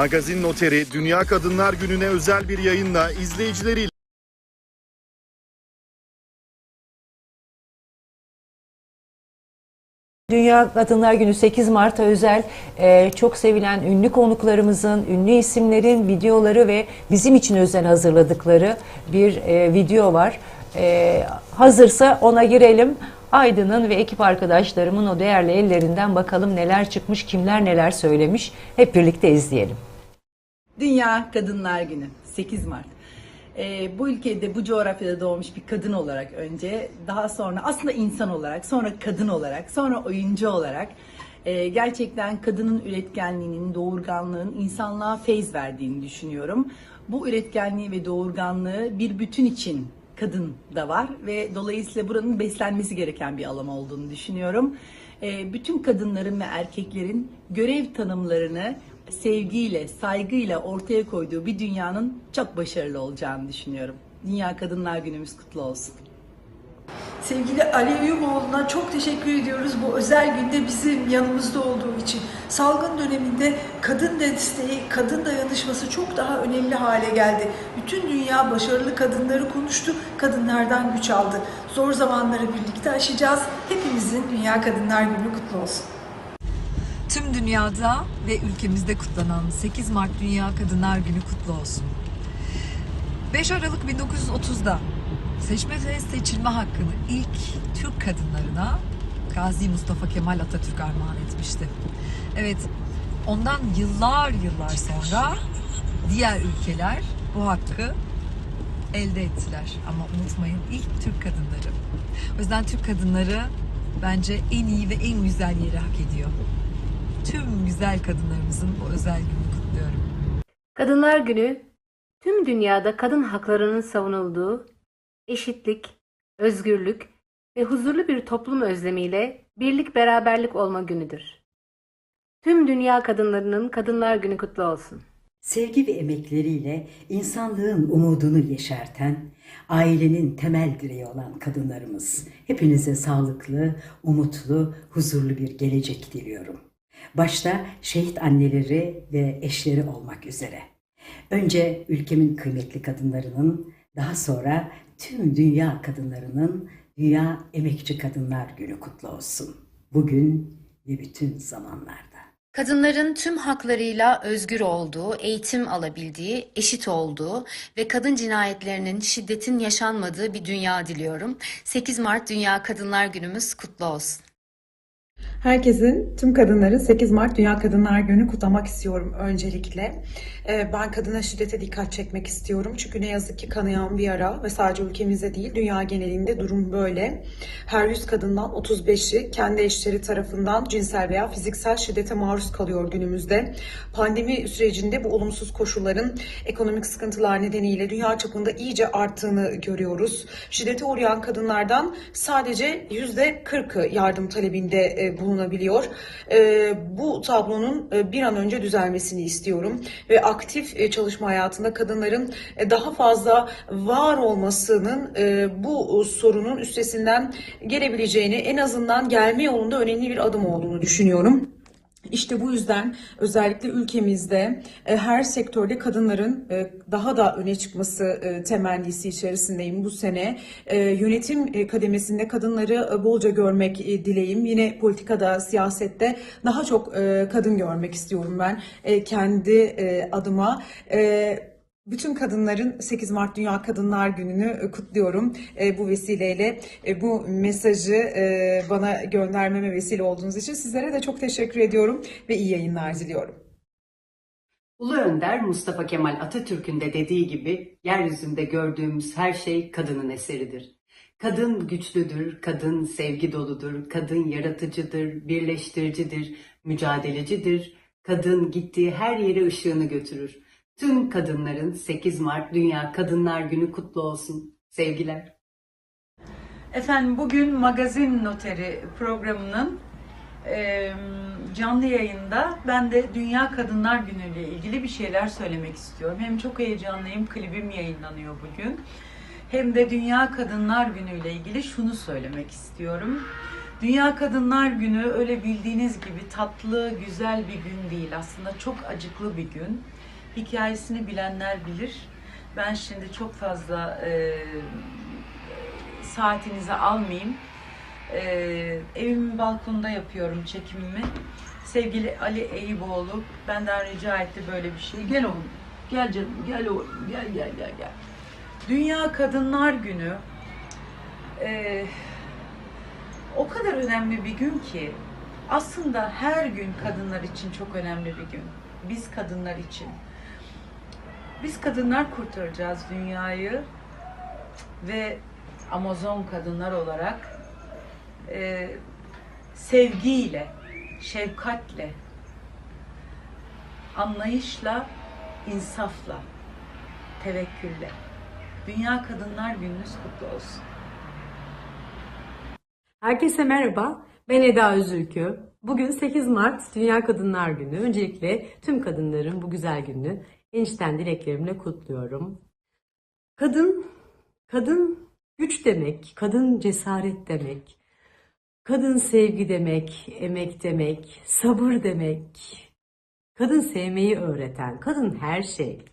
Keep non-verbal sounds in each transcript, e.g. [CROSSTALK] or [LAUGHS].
Magazin Noteri Dünya Kadınlar Günü'ne özel bir yayınla izleyicileriyle Dünya Kadınlar Günü 8 Mart'a özel e, çok sevilen ünlü konuklarımızın, ünlü isimlerin videoları ve bizim için özel hazırladıkları bir e, video var. E, hazırsa ona girelim. Aydın'ın ve ekip arkadaşlarımın o değerli ellerinden bakalım neler çıkmış, kimler neler söylemiş. Hep birlikte izleyelim. Dünya Kadınlar Günü 8 Mart. Ee, bu ülkede, bu coğrafyada doğmuş bir kadın olarak önce, daha sonra aslında insan olarak, sonra kadın olarak, sonra oyuncu olarak e, gerçekten kadının üretkenliğinin, doğurganlığın insanlığa feyz verdiğini düşünüyorum. Bu üretkenliği ve doğurganlığı bir bütün için kadın da var ve dolayısıyla buranın beslenmesi gereken bir alan olduğunu düşünüyorum. Ee, bütün kadınların ve erkeklerin görev tanımlarını sevgiyle, saygıyla ortaya koyduğu bir dünyanın çok başarılı olacağını düşünüyorum. Dünya Kadınlar Günümüz kutlu olsun. Sevgili Ali Eyüboğlu'na çok teşekkür ediyoruz bu özel günde bizim yanımızda olduğu için. Salgın döneminde kadın desteği, kadın dayanışması çok daha önemli hale geldi. Bütün dünya başarılı kadınları konuştu, kadınlardan güç aldı. Zor zamanları birlikte aşacağız. Hepimizin Dünya Kadınlar Günü kutlu olsun. Tüm dünyada ve ülkemizde kutlanan 8 Mart Dünya Kadınlar Günü kutlu olsun. 5 Aralık 1930'da seçme ve seçilme hakkını ilk Türk kadınlarına Gazi Mustafa Kemal Atatürk armağan etmişti. Evet, ondan yıllar yıllar sonra diğer ülkeler bu hakkı elde ettiler. Ama unutmayın ilk Türk kadınları. O yüzden Türk kadınları bence en iyi ve en güzel yeri hak ediyor. Tüm güzel kadınlarımızın bu özel gününü kutluyorum. Kadınlar Günü, tüm dünyada kadın haklarının savunulduğu, eşitlik, özgürlük ve huzurlu bir toplum özlemiyle birlik beraberlik olma günüdür. Tüm dünya kadınlarının Kadınlar Günü kutlu olsun. Sevgi ve emekleriyle insanlığın umudunu yeşerten, ailenin temel direği olan kadınlarımız. Hepinize sağlıklı, umutlu, huzurlu bir gelecek diliyorum. Başta şehit anneleri ve eşleri olmak üzere. Önce ülkemin kıymetli kadınlarının, daha sonra tüm dünya kadınlarının Dünya Emekçi Kadınlar Günü kutlu olsun. Bugün ve bütün zamanlarda. Kadınların tüm haklarıyla özgür olduğu, eğitim alabildiği, eşit olduğu ve kadın cinayetlerinin, şiddetin yaşanmadığı bir dünya diliyorum. 8 Mart Dünya Kadınlar Günümüz kutlu olsun. Herkesin, tüm kadınların 8 Mart Dünya Kadınlar Günü kutlamak istiyorum öncelikle. Ee, Ben kadına şiddete dikkat çekmek istiyorum. Çünkü ne yazık ki kanayan bir yara ve sadece ülkemizde değil dünya genelinde durum böyle. Her 100 kadından 35'i kendi eşleri tarafından cinsel veya fiziksel şiddete maruz kalıyor günümüzde. Pandemi sürecinde bu olumsuz koşulların ekonomik sıkıntılar nedeniyle dünya çapında iyice arttığını görüyoruz. Şiddete uğrayan kadınlardan sadece %40'ı yardım talebinde bulunabiliyor. E, Bu tablonun e, bir an önce düzelmesini istiyorum ve aktif e, çalışma hayatında kadınların e, daha fazla var olmasının bu sorunun üstesinden gelebileceğini en azından gelme yolunda önemli bir adım olduğunu düşünüyorum. İşte bu yüzden özellikle ülkemizde e, her sektörde kadınların e, daha da öne çıkması e, temennisi içerisindeyim bu sene. Yönetim kademesinde kadınları bolca görmek dileğim. Yine politikada, siyasette daha çok kadın görmek istiyorum ben kendi adıma. Bütün kadınların 8 Mart Dünya Kadınlar Günü'nü e, kutluyorum. E, bu vesileyle e, bu mesajı bana göndermeme vesile olduğunuz için sizlere de çok teşekkür ediyorum ve iyi yayınlar diliyorum. Ulu Önder Mustafa Kemal Atatürk'ün de dediği gibi yeryüzünde gördüğümüz her şey kadının eseridir. Kadın güçlüdür, kadın sevgi doludur, kadın yaratıcıdır, birleştiricidir, mücadelecidir. Kadın gittiği her yere ışığını götürür. Tüm kadınların 8 Mart Dünya Kadınlar Günü kutlu olsun. Sevgiler. Efendim bugün Magazin Noteri programının e, canlı yayında ben de Dünya Kadınlar Günü ile ilgili bir şeyler söylemek istiyorum. Hem çok heyecanlıyım, klibim yayınlanıyor bugün. Hem de Dünya Kadınlar Günü ile ilgili şunu söylemek istiyorum. Dünya Kadınlar Günü öyle bildiğiniz gibi tatlı, güzel bir gün değil. Aslında çok acıklı bir gün. Hikayesini bilenler bilir. Ben şimdi çok fazla e, saatinizi almayayım. E, evimin balkonunda yapıyorum çekimimi. Sevgili Ali Eyüboğlu benden rica etti böyle bir şey. Gel oğlum, gel canım, gel oğlum, gel gel gel gel. Dünya Kadınlar Günü e, o kadar önemli bir gün ki aslında her gün kadınlar için çok önemli bir gün. Biz kadınlar için. Biz kadınlar kurtaracağız dünyayı ve Amazon kadınlar olarak e, sevgiyle, şefkatle, anlayışla, insafla, tevekkülle. Dünya Kadınlar Gününüz kutlu olsun. Herkese merhaba. Ben Eda Özülkü. Bugün 8 Mart Dünya Kadınlar Günü. Öncelikle tüm kadınların bu güzel gününü enişten dileklerimle kutluyorum. Kadın, kadın güç demek, kadın cesaret demek, kadın sevgi demek, emek demek, sabır demek, kadın sevmeyi öğreten, kadın her şey.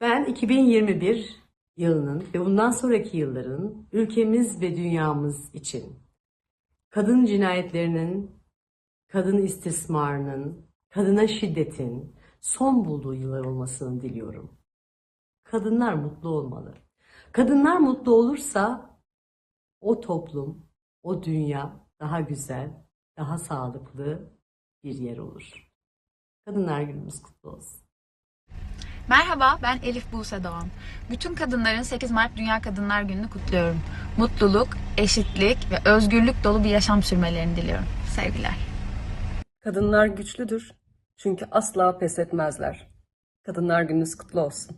Ben 2021 yılının ve bundan sonraki yılların ülkemiz ve dünyamız için kadın cinayetlerinin, kadın istismarının, kadına şiddetin son bulduğu yıllar olmasını diliyorum. Kadınlar mutlu olmalı. Kadınlar mutlu olursa o toplum, o dünya daha güzel, daha sağlıklı bir yer olur. Kadınlar günümüz kutlu olsun. Merhaba, ben Elif Buse Doğan. Bütün kadınların 8 Mart Dünya Kadınlar Günü'nü kutluyorum. Mutluluk, eşitlik ve özgürlük dolu bir yaşam sürmelerini diliyorum. Sevgiler. Kadınlar güçlüdür. Çünkü asla pes etmezler. Kadınlar gününüz kutlu olsun.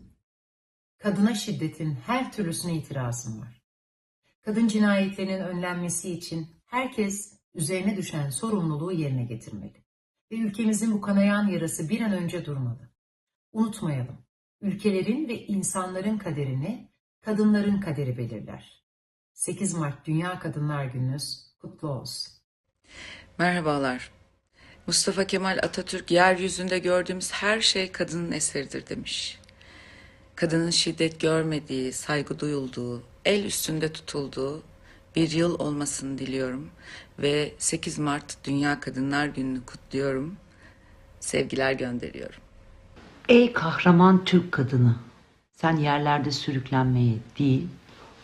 Kadına şiddetin her türlüsüne itirazım var. Kadın cinayetlerinin önlenmesi için herkes üzerine düşen sorumluluğu yerine getirmeli. Ve ülkemizin bu kanayan yarası bir an önce durmalı. Unutmayalım, ülkelerin ve insanların kaderini kadınların kaderi belirler. 8 Mart Dünya Kadınlar Gününüz kutlu olsun. Merhabalar. Mustafa Kemal Atatürk yeryüzünde gördüğümüz her şey kadının eseridir demiş. Kadının şiddet görmediği, saygı duyulduğu, el üstünde tutulduğu bir yıl olmasını diliyorum ve 8 Mart Dünya Kadınlar Günü'nü kutluyorum. Sevgiler gönderiyorum. Ey kahraman Türk kadını, sen yerlerde sürüklenmeye değil,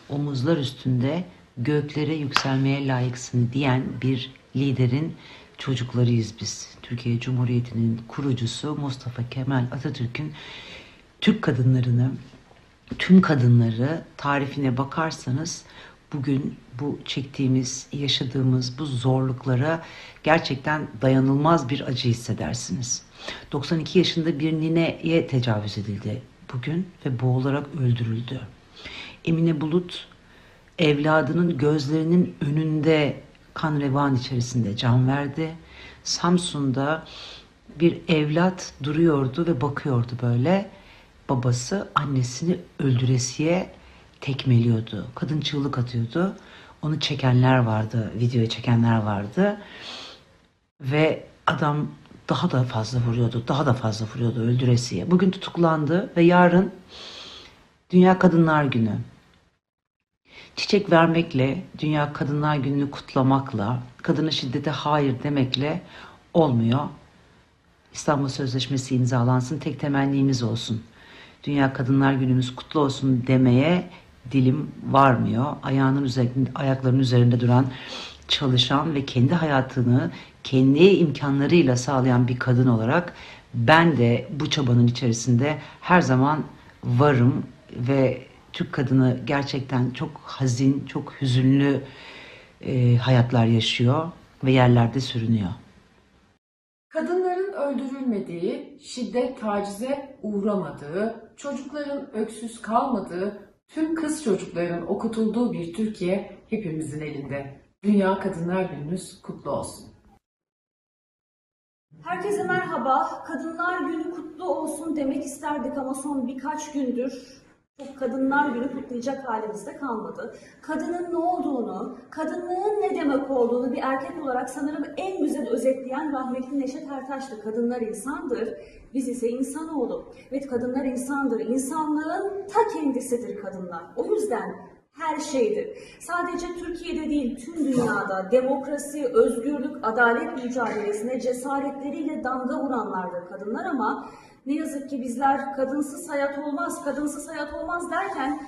omuzlar üstünde göklere yükselmeye layıksın diyen bir liderin çocuklarıyız biz. Türkiye Cumhuriyeti'nin kurucusu Mustafa Kemal Atatürk'ün Türk kadınlarını, tüm kadınları tarifine bakarsanız bugün bu çektiğimiz, yaşadığımız bu zorluklara gerçekten dayanılmaz bir acı hissedersiniz. 92 yaşında bir nineye tecavüz edildi bugün ve boğularak öldürüldü. Emine Bulut evladının gözlerinin önünde kan revan içerisinde can verdi. Samsun'da bir evlat duruyordu ve bakıyordu böyle. Babası annesini öldüresiye tekmeliyordu. Kadın çığlık atıyordu. Onu çekenler vardı, videoya çekenler vardı. Ve adam daha da fazla vuruyordu, daha da fazla vuruyordu öldüresiye. Bugün tutuklandı ve yarın Dünya Kadınlar Günü. Çiçek vermekle, Dünya Kadınlar Günü'nü kutlamakla, kadına şiddete hayır demekle olmuyor. İstanbul Sözleşmesi imzalansın, tek temennimiz olsun. Dünya Kadınlar Günümüz kutlu olsun demeye dilim varmıyor. Ayağının üzerinde, ayaklarının üzerinde duran, çalışan ve kendi hayatını kendi imkanlarıyla sağlayan bir kadın olarak ben de bu çabanın içerisinde her zaman varım ve Türk kadını gerçekten çok hazin, çok hüzünlü e, hayatlar yaşıyor ve yerlerde sürünüyor. Kadınların öldürülmediği, şiddet tacize uğramadığı, çocukların öksüz kalmadığı, tüm kız çocukların okutulduğu bir Türkiye hepimizin elinde. Dünya Kadınlar Gününüz kutlu olsun. Herkese merhaba. Kadınlar Günü kutlu olsun demek isterdik ama son birkaç gündür çok kadınlar günü kutlayacak halimizde kalmadı. Kadının ne olduğunu, kadınlığın ne demek olduğunu bir erkek olarak sanırım en güzel özetleyen rahmetli Neşet Ertaş'tı. Kadınlar insandır, biz ise insanoğlu. Evet kadınlar insandır, insanlığın ta kendisidir kadınlar. O yüzden her şeydir. Sadece Türkiye'de değil, tüm dünyada demokrasi, özgürlük, adalet mücadelesine cesaretleriyle damga vuranlardır kadınlar ama ne yazık ki bizler kadınsız hayat olmaz, kadınsız hayat olmaz derken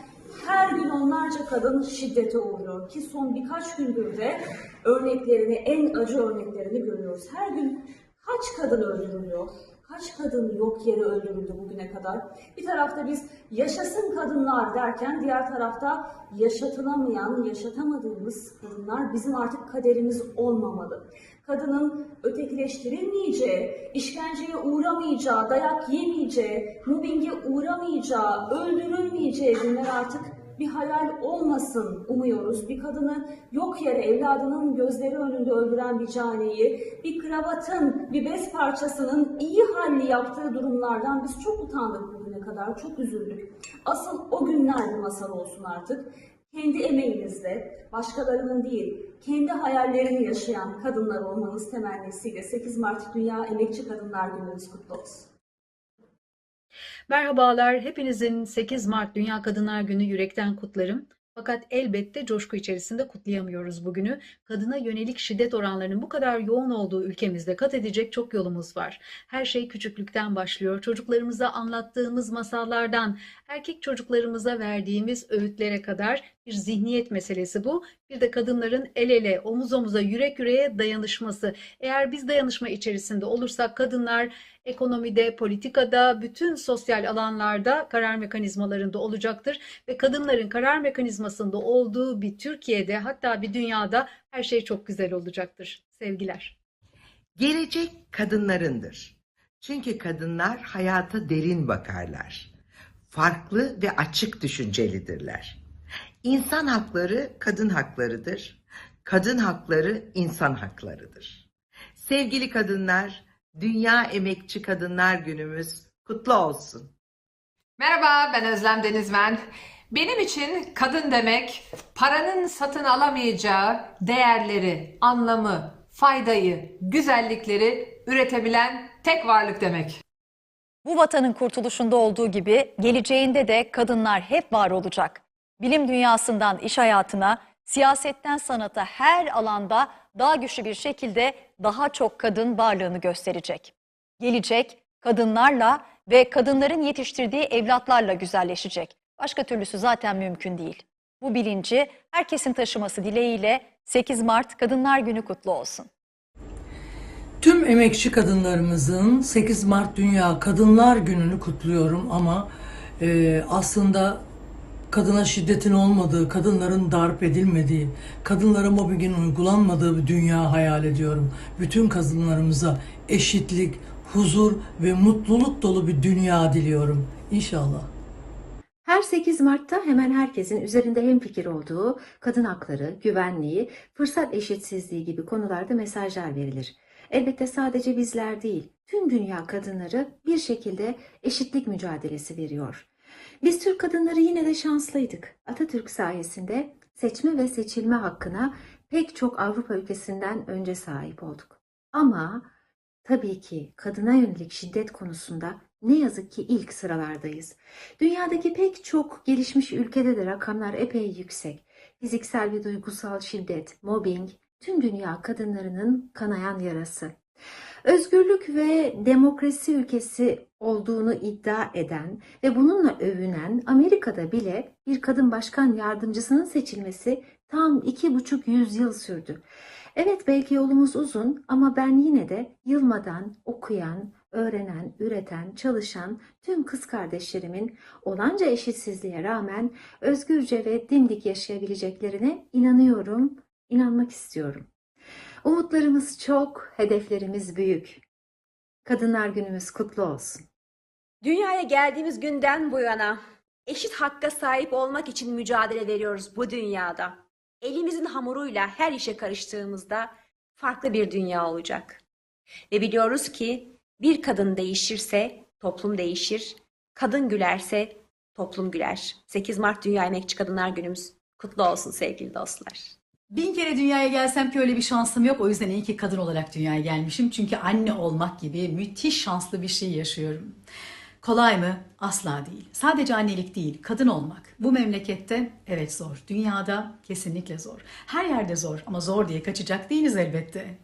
her gün onlarca kadın şiddete uğruyor ki son birkaç gündür de örneklerini, en acı örneklerini görüyoruz. Her gün kaç kadın öldürülüyor? Kaç kadın yok yere öldürüldü bugüne kadar? Bir tarafta biz yaşasın kadınlar derken diğer tarafta yaşatılamayan, yaşatamadığımız kadınlar bizim artık kaderimiz olmamalı. Kadının ötekileştirilmeyeceği, işkenceye uğramayacağı, dayak yemeyeceği, mobbinge uğramayacağı, öldürülmeyeceği günler artık bir hayal olmasın umuyoruz. Bir kadını yok yere evladının gözleri önünde öldüren bir caniyi, bir kravatın, bir bez parçasının iyi halli yaptığı durumlardan biz çok utandık bugüne kadar, çok üzüldük. Asıl o günler bir masal olsun artık. Kendi emeğinizde, başkalarının değil, kendi hayallerini yaşayan kadınlar olmanız temennisiyle 8 Mart Dünya Emekçi Kadınlar Gününüz kutlu olsun. Merhabalar, hepinizin 8 Mart Dünya Kadınlar Günü yürekten kutlarım. Fakat elbette coşku içerisinde kutlayamıyoruz bugünü. Kadına yönelik şiddet oranlarının bu kadar yoğun olduğu ülkemizde kat edecek çok yolumuz var. Her şey küçüklükten başlıyor. Çocuklarımıza anlattığımız masallardan, erkek çocuklarımıza verdiğimiz öğütlere kadar bir zihniyet meselesi bu. Bir de kadınların el ele, omuz omuza, yürek yüreğe dayanışması. Eğer biz dayanışma içerisinde olursak kadınlar ekonomide, politikada, bütün sosyal alanlarda karar mekanizmalarında olacaktır ve kadınların karar mekanizmasında olduğu bir Türkiye'de hatta bir dünyada her şey çok güzel olacaktır. Sevgiler. Gelecek kadınlarındır. Çünkü kadınlar hayata derin bakarlar. Farklı ve açık düşüncelidirler. İnsan hakları kadın haklarıdır. Kadın hakları insan haklarıdır. Sevgili kadınlar, Dünya Emekçi Kadınlar Günümüz kutlu olsun. Merhaba, ben Özlem Denizmen. Benim için kadın demek paranın satın alamayacağı değerleri, anlamı, faydayı, güzellikleri üretebilen tek varlık demek. Bu vatanın kurtuluşunda olduğu gibi geleceğinde de kadınlar hep var olacak. Bilim dünyasından iş hayatına, siyasetten sanata her alanda daha güçlü bir şekilde daha çok kadın varlığını gösterecek. Gelecek kadınlarla ve kadınların yetiştirdiği evlatlarla güzelleşecek. Başka türlüsü zaten mümkün değil. Bu bilinci herkesin taşıması dileğiyle 8 Mart Kadınlar Günü kutlu olsun. Tüm emekçi kadınlarımızın 8 Mart Dünya Kadınlar Günü'nü kutluyorum ama e, aslında kadına şiddetin olmadığı, kadınların darp edilmediği, kadınlara mobbingin uygulanmadığı bir dünya hayal ediyorum. Bütün kadınlarımıza eşitlik, huzur ve mutluluk dolu bir dünya diliyorum. İnşallah. Her 8 Mart'ta hemen herkesin üzerinde hemfikir olduğu kadın hakları, güvenliği, fırsat eşitsizliği gibi konularda mesajlar verilir. Elbette sadece bizler değil, tüm dünya kadınları bir şekilde eşitlik mücadelesi veriyor. Biz Türk kadınları yine de şanslıydık. Atatürk sayesinde seçme ve seçilme hakkına pek çok Avrupa ülkesinden önce sahip olduk. Ama tabii ki kadına yönelik şiddet konusunda ne yazık ki ilk sıralardayız. Dünyadaki pek çok gelişmiş ülkede de rakamlar epey yüksek. Fiziksel ve duygusal şiddet, mobbing, tüm dünya kadınlarının kanayan yarası. Özgürlük ve demokrasi ülkesi olduğunu iddia eden ve bununla övünen Amerika'da bile bir kadın başkan yardımcısının seçilmesi tam iki buçuk yüzyıl sürdü. Evet belki yolumuz uzun ama ben yine de yılmadan okuyan, öğrenen, üreten, çalışan tüm kız kardeşlerimin olanca eşitsizliğe rağmen özgürce ve dimdik yaşayabileceklerine inanıyorum, inanmak istiyorum. Umutlarımız çok, hedeflerimiz büyük. Kadınlar Günümüz kutlu olsun. Dünyaya geldiğimiz günden bu yana eşit hakka sahip olmak için mücadele veriyoruz bu dünyada. Elimizin hamuruyla her işe karıştığımızda farklı bir dünya olacak. Ve biliyoruz ki bir kadın değişirse toplum değişir, kadın gülerse toplum güler. 8 Mart Dünya Emekçi Kadınlar Günümüz kutlu olsun sevgili dostlar. Bin kere dünyaya gelsem ki öyle bir şansım yok. O yüzden iyi ki kadın olarak dünyaya gelmişim. Çünkü anne olmak gibi müthiş şanslı bir şey yaşıyorum. Kolay mı? Asla değil. Sadece annelik değil, kadın olmak. Bu memlekette evet zor. Dünyada kesinlikle zor. Her yerde zor ama zor diye kaçacak değiliz elbette.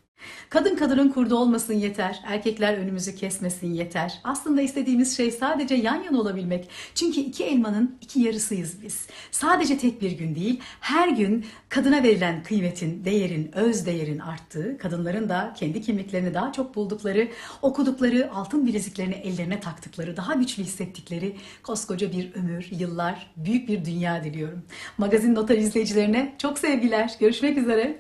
Kadın kadının kurdu olmasın yeter. Erkekler önümüzü kesmesin yeter. Aslında istediğimiz şey sadece yan yana olabilmek. Çünkü iki elmanın iki yarısıyız biz. Sadece tek bir gün değil, her gün kadına verilen kıymetin, değerin, öz değerin arttığı, kadınların da kendi kimliklerini daha çok buldukları, okudukları, altın bileziklerini ellerine taktıkları, daha güçlü hissettikleri koskoca bir ömür, yıllar, büyük bir dünya diliyorum. Magazin Noter izleyicilerine çok sevgiler. Görüşmek üzere.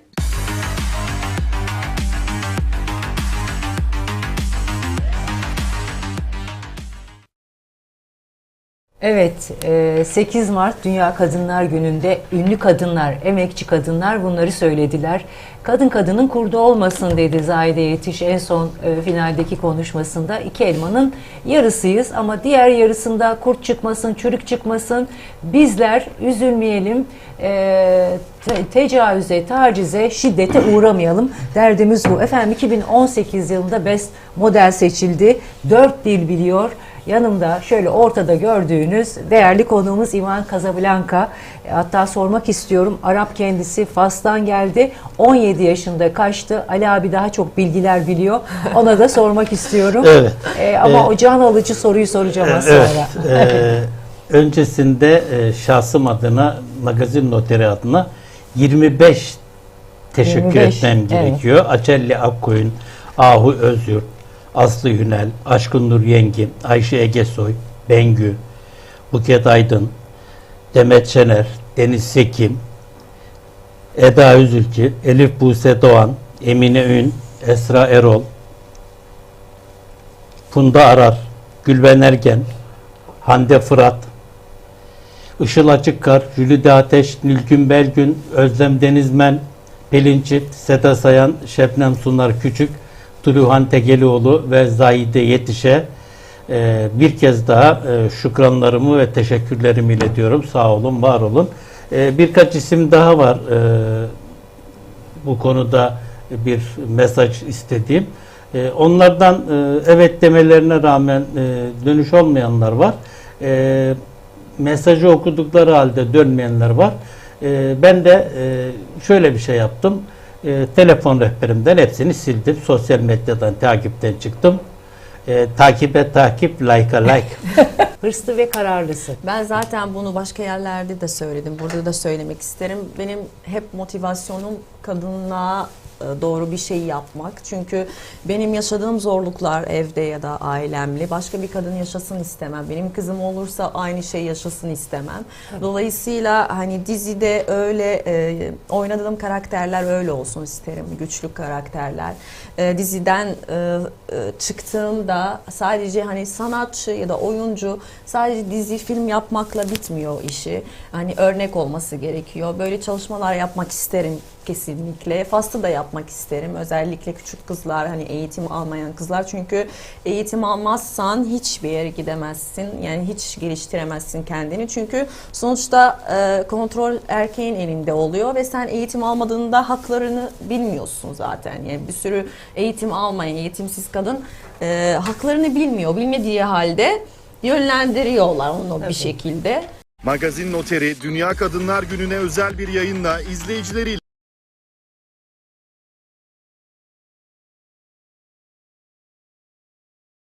Evet, e, 8 Mart Dünya Kadınlar Günü'nde ünlü kadınlar, emekçi kadınlar bunları söylediler. Kadın kadının kurdu olmasın dedi Zahide Yetiş en son e, finaldeki konuşmasında. İki elmanın yarısıyız ama diğer yarısında kurt çıkmasın, çürük çıkmasın. Bizler üzülmeyelim, e, te- tecavüze, tacize, şiddete uğramayalım. Derdimiz bu. Efendim 2018 yılında Best Model seçildi. Dört dil biliyor. Yanımda şöyle ortada gördüğünüz değerli konuğumuz İvan Casablanca. E, Hatta sormak istiyorum. Arap kendisi Fas'tan geldi. 17 yaşında kaçtı. Ali abi daha çok bilgiler biliyor. Ona da sormak istiyorum. [LAUGHS] Evet. E, ama Ee, o can alıcı soruyu soracağım az Evet. sonra. e, öncesinde e, şahsım adına, magazin noteri adına 25 teşekkür 25, etmem evet. gerekiyor. Açelli Akkoyun, Ahu Özyurt, Aslı Hünel, Aşkın Nur Yengin, Ayşe Egesoy, Bengü, Buket Aydın, Demet Şener, Deniz Sekim, Eda Üzülçü, Elif Buse Doğan, Emine Ün, Esra Erol, Funda Arar, Gülben Ergen, Hande Fırat, Işıl Açıkkar, Jülide Ateş, Nülgün Belgün, Özlem Denizmen, Pelin Seda Sayan, Şebnem Sunar Küçük, Tuluhan Tegelioğlu ve Zahide Yetiş'e e, bir kez daha e, şükranlarımı ve teşekkürlerimi iletiyorum. Sağ olun, var olun. E, birkaç isim daha var e, bu konuda bir mesaj istediğim. E, onlardan e, evet demelerine rağmen e, dönüş olmayanlar var. E, mesajı okudukları halde dönmeyenler var. E, ben de e, şöyle bir şey yaptım. E, telefon rehberimden hepsini sildim. Sosyal medyadan takipten çıktım. E, takibe takip, like'a like. [LAUGHS] Hırslı ve kararlısı. Ben zaten bunu başka yerlerde de söyledim. Burada da söylemek isterim. Benim hep motivasyonum kadınlığa doğru bir şey yapmak. Çünkü benim yaşadığım zorluklar evde ya da ailemle başka bir kadın yaşasın istemem. Benim kızım olursa aynı şey yaşasın istemem. Dolayısıyla hani dizide öyle e, oynadığım karakterler öyle olsun isterim. Güçlü karakterler. E, diziden e, e, çıktığımda sadece hani sanatçı ya da oyuncu sadece dizi film yapmakla bitmiyor işi. Hani örnek olması gerekiyor. Böyle çalışmalar yapmak isterim kesinlikle. Faslı da yapmak isterim. Özellikle küçük kızlar hani eğitim almayan kızlar. Çünkü eğitim almazsan hiçbir yere gidemezsin. Yani hiç geliştiremezsin kendini. Çünkü sonuçta e, kontrol erkeğin elinde oluyor ve sen eğitim almadığında haklarını bilmiyorsun zaten. Yani bir sürü eğitim almayan, eğitimsiz kadın e, haklarını bilmiyor. Bilmediği halde yönlendiriyorlar onu bir şekilde. Magazin Noteri Dünya Kadınlar Günü'ne özel bir yayınla izleyicileriyle